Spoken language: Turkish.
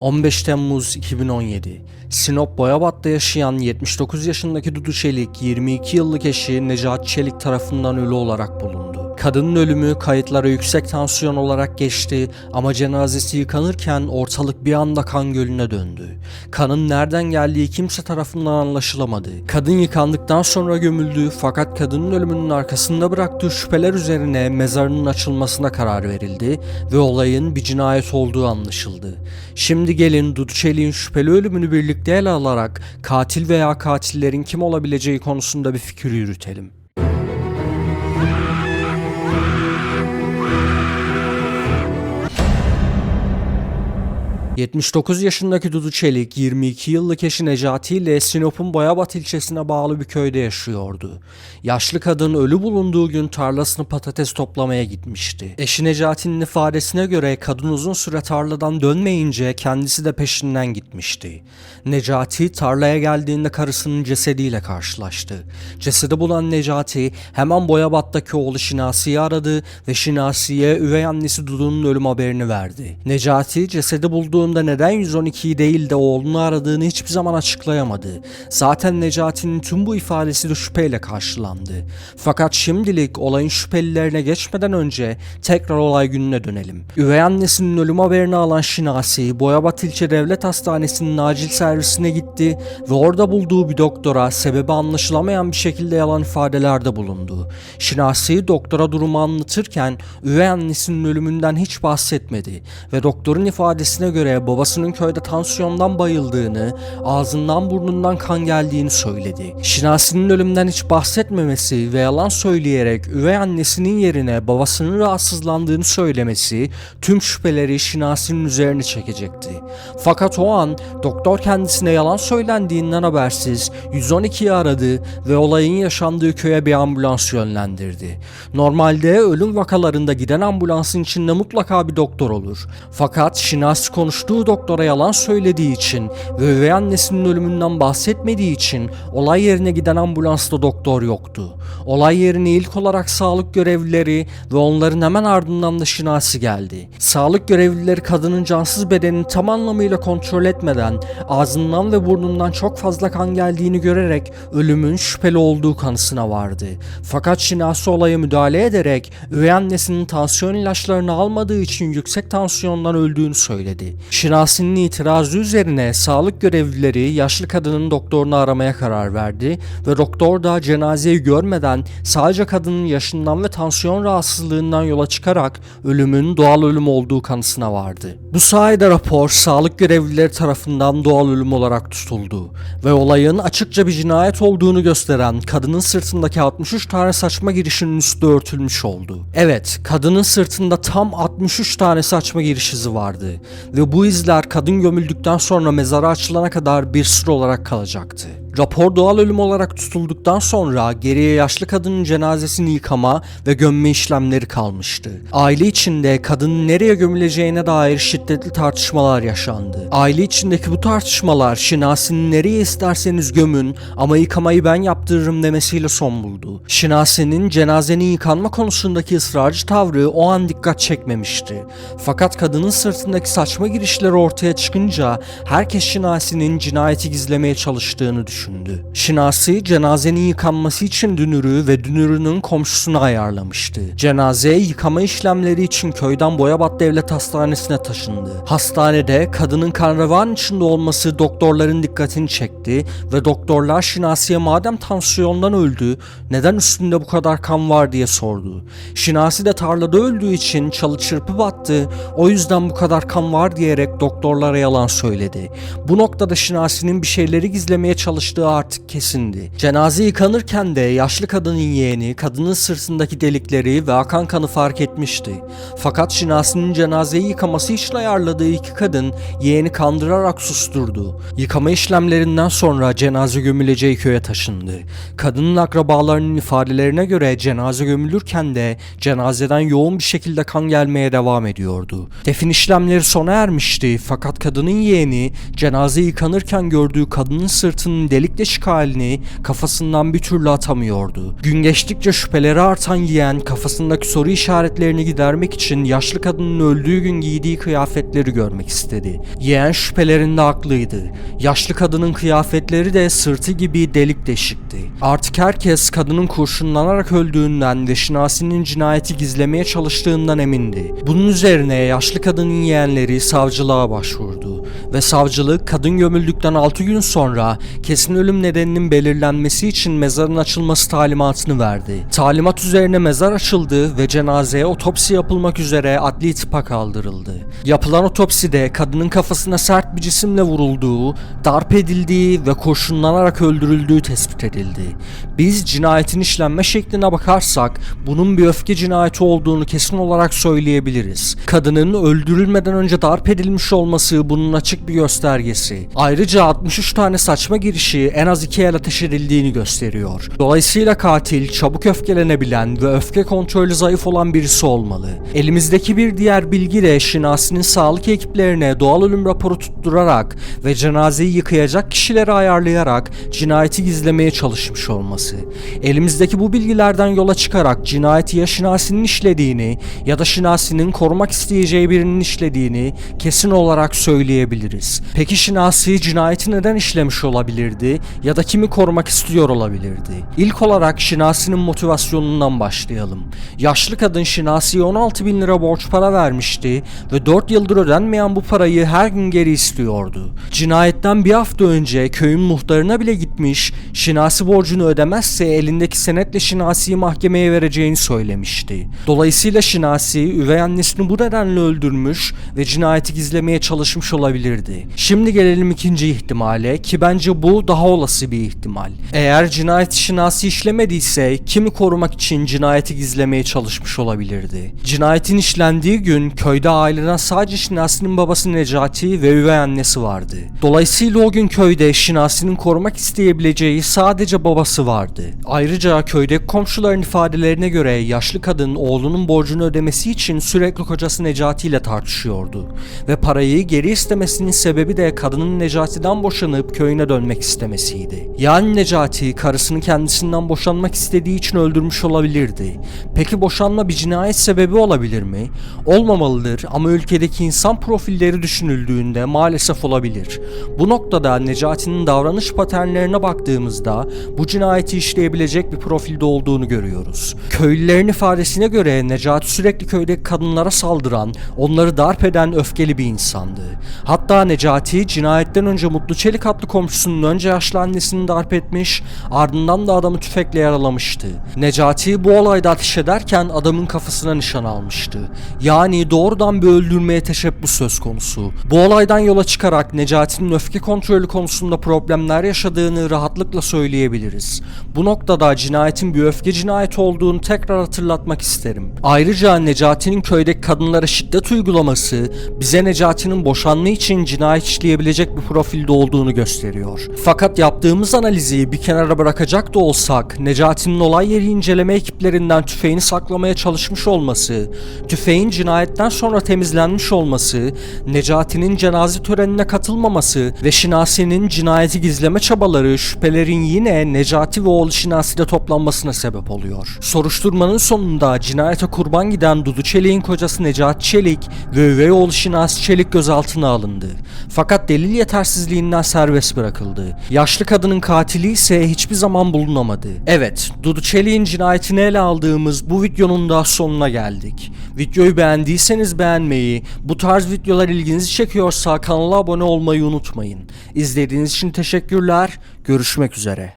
15 Temmuz 2017 Sinop Boyabat'ta yaşayan 79 yaşındaki Dudu Çelik 22 yıllık eşi Necati Çelik tarafından ölü olarak bulundu. Kadının ölümü kayıtlara yüksek tansiyon olarak geçti ama cenazesi yıkanırken ortalık bir anda kan gölüne döndü. Kanın nereden geldiği kimse tarafından anlaşılamadı. Kadın yıkandıktan sonra gömüldü fakat kadının ölümünün arkasında bıraktığı şüpheler üzerine mezarının açılmasına karar verildi ve olayın bir cinayet olduğu anlaşıldı. Şimdi gelin Dudu Çelik'in şüpheli ölümünü birlikte ele alarak katil veya katillerin kim olabileceği konusunda bir fikir yürütelim. 79 yaşındaki Dudu Çelik 22 yıllık eşi Necati ile Sinop'un Boyabat ilçesine bağlı bir köyde yaşıyordu. Yaşlı kadın ölü bulunduğu gün tarlasını patates toplamaya gitmişti. Eşi Necati'nin ifadesine göre kadın uzun süre tarladan dönmeyince kendisi de peşinden gitmişti. Necati tarlaya geldiğinde karısının cesediyle karşılaştı. Cesedi bulan Necati hemen Boyabat'taki oğlu Şinasi'yi aradı ve Şinasi'ye üvey annesi Dudu'nun ölüm haberini verdi. Necati cesedi bulduğunda neden 112'yi değil de oğlunu aradığını hiçbir zaman açıklayamadı. Zaten Necati'nin tüm bu ifadesi de şüpheyle karşılandı. Fakat şimdilik olayın şüphelilerine geçmeden önce tekrar olay gününe dönelim. Üvey annesinin ölüm haberini alan Şinasi, Boyabat İlçe Devlet Hastanesi'nin acil servisine gitti ve orada bulduğu bir doktora sebebi anlaşılamayan bir şekilde yalan ifadelerde bulundu. Şinasi doktora durumu anlatırken üvey annesinin ölümünden hiç bahsetmedi ve doktorun ifadesine göre babasının köyde tansiyondan bayıldığını, ağzından burnundan kan geldiğini söyledi. Şinasi'nin ölümden hiç bahsetmemesi ve yalan söyleyerek üvey annesinin yerine babasının rahatsızlandığını söylemesi tüm şüpheleri Şinasi'nin üzerine çekecekti. Fakat o an doktor kendisine yalan söylendiğinden habersiz 112'yi aradı ve olayın yaşandığı köye bir ambulans yönlendirdi. Normalde ölüm vakalarında giden ambulansın içinde mutlaka bir doktor olur. Fakat Şinasi konuştuğu doktora yalan söylediği için ve üvey annesinin ölümünden bahsetmediği için olay yerine giden ambulansta doktor yoktu. Olay yerine ilk olarak sağlık görevlileri ve onların hemen ardından da Şinasi geldi. Sağlık görevlileri kadının cansız bedenini tam anlamıyla kontrol etmeden ağzından ve burnundan çok fazla kan geldiğini görerek ölümün şüpheli olduğu kanısına vardı. Fakat Şinasi olaya müdahale ederek üvey annesinin tansiyon ilaçlarını almadığı için yüksek tansiyondan öldüğünü söyledi. Şinasi'nin itirazı üzerine sağlık görevlileri yaşlı kadının doktorunu aramaya karar verdi ve doktor da cenazeyi görmeden sadece kadının yaşından ve tansiyon rahatsızlığından yola çıkarak ölümün doğal ölüm olduğu kanısına vardı. Bu sayede rapor sağlık görevlileri tarafından doğal ölüm olarak tutuldu ve olayın açıkça bir cinayet olduğunu gösteren kadının sırtındaki 63 tane saçma girişinin üstü örtülmüş oldu. Evet, kadının sırtında tam 63 tane saçma giriş izi vardı ve bu izler kadın gömüldükten sonra mezara açılana kadar bir sır olarak kalacaktı. Rapor doğal ölüm olarak tutulduktan sonra geriye yaşlı kadının cenazesini yıkama ve gömme işlemleri kalmıştı. Aile içinde kadının nereye gömüleceğine dair şiddetli tartışmalar yaşandı. Aile içindeki bu tartışmalar Şinasi'nin nereye isterseniz gömün ama yıkamayı ben yaptırırım demesiyle son buldu. Şinasi'nin cenazenin yıkanma konusundaki ısrarcı tavrı o an dikkat çekmemişti. Fakat kadının sırtındaki saçma girişleri ortaya çıkınca herkes Şinasi'nin cinayeti gizlemeye çalıştığını düşündü. Şinasi cenazenin yıkanması için dünürü ve dünürünün komşusunu ayarlamıştı. Cenaze yıkama işlemleri için köyden Boyabat Devlet Hastanesi'ne taşındı. Hastanede kadının kan revan içinde olması doktorların dikkatini çekti ve doktorlar Şinasi'ye madem tansiyondan öldü neden üstünde bu kadar kan var diye sordu. Şinasi de tarlada öldüğü için çalı çırpı battı o yüzden bu kadar kan var diyerek doktorlara yalan söyledi. Bu noktada Şinasi'nin bir şeyleri gizlemeye çalıştığı artık kesindi. Cenaze yıkanırken de yaşlı kadının yeğeni kadının sırtındaki delikleri ve akan kanı fark etmişti. Fakat Şinasi'nin cenazeyi yıkaması için ayarladığı iki kadın yeğeni kandırarak susturdu. Yıkama işlemlerinden sonra cenaze gömüleceği köye taşındı. Kadının akrabalarının ifadelerine göre cenaze gömülürken de cenazeden yoğun bir şekilde kan gelmeye devam ediyordu. Defin işlemleri sona ermişti fakat kadının yeğeni cenaze yıkanırken gördüğü kadının sırtının delik deşik halini kafasından bir türlü atamıyordu. Gün geçtikçe şüpheleri artan yeğen kafasındaki soru işaretlerini gidermek için yaşlı kadının öldüğü gün giydiği kıyafetleri görmek istedi. Yeğen şüphelerinde haklıydı. Yaşlı kadının kıyafetleri de sırtı gibi delik deşikti. Artık herkes kadının kurşunlanarak öldüğünden ve Şinasi'nin cinayeti gizlemeye çalıştığından emindi. Bunun üzerine yaşlı kadının yeğenleri savcılığa başvurdu ve savcılık kadın gömüldükten 6 gün sonra kesin ölüm nedeninin belirlenmesi için mezarın açılması talimatını verdi. Talimat üzerine mezar açıldı ve cenazeye otopsi yapılmak üzere adli tıpa kaldırıldı. Yapılan otopside kadının kafasına sert bir cisimle vurulduğu, darp edildiği ve kurşunlanarak öldürüldüğü tespit edildi. Biz cinayetin işlenme şekline bakarsak bunun bir öfke cinayeti olduğunu kesin olarak söyleyebiliriz. Kadının öldürülmeden önce darp edilmiş olması bunun açık bir göstergesi. Ayrıca 63 tane saçma girişi en az iki el ateş edildiğini gösteriyor. Dolayısıyla katil çabuk öfkelenebilen ve öfke kontrolü zayıf olan birisi olmalı. Elimizdeki bir diğer bilgi de Şinasi'nin sağlık ekiplerine doğal ölüm raporu tutturarak ve cenazeyi yıkayacak kişileri ayarlayarak cinayeti gizlemeye çalışmış olması. Elimizdeki bu bilgilerden yola çıkarak cinayeti ya Şinasi'nin işlediğini ya da Şinasi'nin korumak isteyeceği birinin işlediğini kesin olarak söyleyebiliriz. Peki Şinasi cinayeti neden işlemiş olabilirdi ya da kimi korumak istiyor olabilirdi? İlk olarak Şinasi'nin motivasyonundan başlayalım. Yaşlı kadın Şinasi'ye 16 bin lira borç para vermişti ve 4 yıldır ödenmeyen bu parayı her gün geri istiyordu. Cinayetten bir hafta önce köyün muhtarına bile gitmiş, Şinasi borcunu ödemezse elindeki senetle Şinasi'yi mahkemeye vereceğini söylemişti. Dolayısıyla Şinasi üvey annesini bu nedenle öldürmüş ve cinayeti gizlemeye çalışmış olabilirdi. Şimdi gelelim ikinci ihtimale ki bence bu daha olası bir ihtimal. Eğer cinayeti Şinasi işlemediyse kimi korumak için cinayeti gizlemeye çalışmış olabilirdi. Cinayetin işlendiği gün köyde aileden sadece Şinasi'nin babası Necati ve üvey annesi vardı. Dolayısıyla o gün köyde Şinasi'nin korumak isteyebileceği sadece babası vardı. Ayrıca köydeki komşuların ifadelerine göre yaşlı kadın oğlunun borcunu ödemesi için sürekli kocası Necati ile tartışıyordu. Ve parayı geri istemesinin sebebi de kadının Necati'den boşanıp köyüne dönmek istemesiydi. Yani Necati karısını kendisinden boşanmak istediği için öldürmüş olabilirdi. Peki boşanma bir cinayet sebebi olabilir mi? Olmamalıdır ama ülkedeki insan profilleri düşünüldüğünde maalesef olabilir. Bu noktada Necati'nin davranış paternlerine baktığımızda bu cinayeti işleyebilecek bir profilde olduğunu görüyoruz. Köylülerin ifadesine göre Necati sürekli köydeki kadınlara saldıran, onları darp eden öfkeli bir insandı. Hatta Necati cinayetten önce Mutlu Çelik adlı komşusunun önce yaşlı annesini darp etmiş, ardından da adamı tüfekle yaralamıştı. Necati bu olayda ateş ederken adamın kafasına nişan almıştı. Yani doğrudan bir öldürmeye teşebbüs söz konusu. Bu olaydan yola çıkarak Necati'nin öfke kontrolü konusunda problemler yaşadığını rahatlıkla söyleyebiliriz. Bu noktada cinayetin bir öfke cinayeti olduğunu tekrar hatırlatmak isterim. Ayrıca Necati'nin köydeki kadınlara şiddet uygulaması bize Necati'nin boşanma için cinayet işleyebilecek bir profilde olduğunu gösteriyor. Fakat yaptığımız analizi bir kenara bırakacak da olsak Necati'nin olay yeri inceleme ekiplerinden tüfeğini saklamaya çalışmış olması, tüfeğin cinayetten sonra temizlenmiş olması, Necati'nin cenaze törenine katılmaması ve Şinasi'nin cinayeti gizleme çabaları şüphelerin yine Necati ve oğlu Şinasi'de toplanmasına sebep oluyor. Soruşturmanın sonunda cinayete kurban giden Dudu Çelik'in kocası Necati Çelik ve üvey oğlu Şinasi Çelik gözaltına alındı. Fakat delil yetersizliğinden serbest bırakıldı. Yaşlı kadının katili ise hiçbir zaman bulunamadı. Evet, Dudu Çelik'in cinayetini ele aldığımız bu videonun da sonuna geldik. Videoyu beğendiyseniz beğenmeyi, bu tarz videolar ilginizi çekiyorsa kanala abone olmayı unutmayın. İzlediğiniz için teşekkürler, görüşmek üzere.